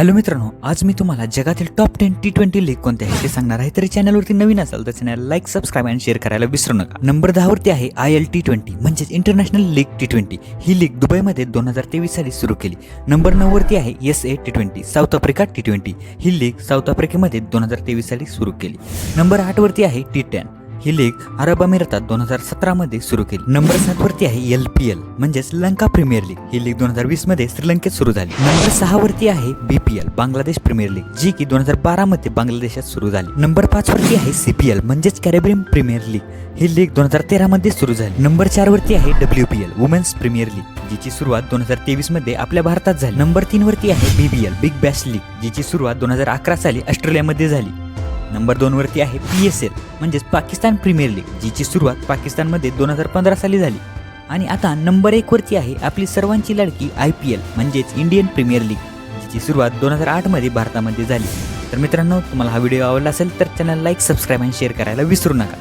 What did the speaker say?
Hello मित्रांनो आज मी तुम्हाला जगातील top ten T twenty league कोणते आहे ते सांगणार आहे. तरी चॅनलवरती नवीन असाल तर चॅनल लाईक सबस्क्राईब आणि शेअर करायला विसरू नका. नंबर दहावरती आहे आय एल टी ट्वेंटी म्हणजेच इंटरनॅशनल लीग टी ट्वेंटी ही लीग दुबईमध्ये दोन हजार तेवीस साली सुरू केली. नंबर नऊवरती आहे S A T twenty South Africa T twenty he league South आफ्रिकेमध्ये दोन हजार तेवीस साली सुरू केली. नंबर आठवरती आहे टी टेन ही लीग अरब अमिरातात दोन हजार सतरामध्ये सुरू केली. नंबर सातवरती आहे एल पी एल म्हणजेच लंका प्रीमियर लीग. ही लीग दोन हजार वीसमध्ये श्रीलंकेत सुरू झाली. नंबर सहावरती आहे B P L Bangladesh premier league जी की दोन हजार बारा मध्ये बांगलादेशात सुरू झाली. नंबर पाच वरती आहे सी पी एल म्हणजेच कॅरेबियन प्रीमियर लीग. ही लीग दोन हजार तेरा मध्ये सुरू झाली. नंबर चार वरती आहे W P L women's premier league जिची सुरुवात दोन हजार तेवीसमध्ये आपल्या भारतात झाली. नंबर तीन वरती आहे B B L big bash league जिची सुरुवात दोन हजार अकरा साली ऑस्ट्रेलियामध्ये झाली. नंबर दोन वरती आहे पी एस एल म्हणजेच पाकिस्तान प्रीमियर लीग जिची सुरुवात पाकिस्तानमध्ये दोन हजार पंधरा साली झाली. आणि आता नंबर एक वरती आहे आपली सर्वांची लाडकी आय पी एल म्हणजेच इंडियन प्रीमियर लीग जिची सुरुवात दोन हजार आठमध्ये भारतामध्ये झाली. तर मित्रांनो तुम्हाला हा व्हिडिओ आवडला असेल तर चॅनल लाईक सबस्क्राईब आणि शेअर करायला विसरू नका.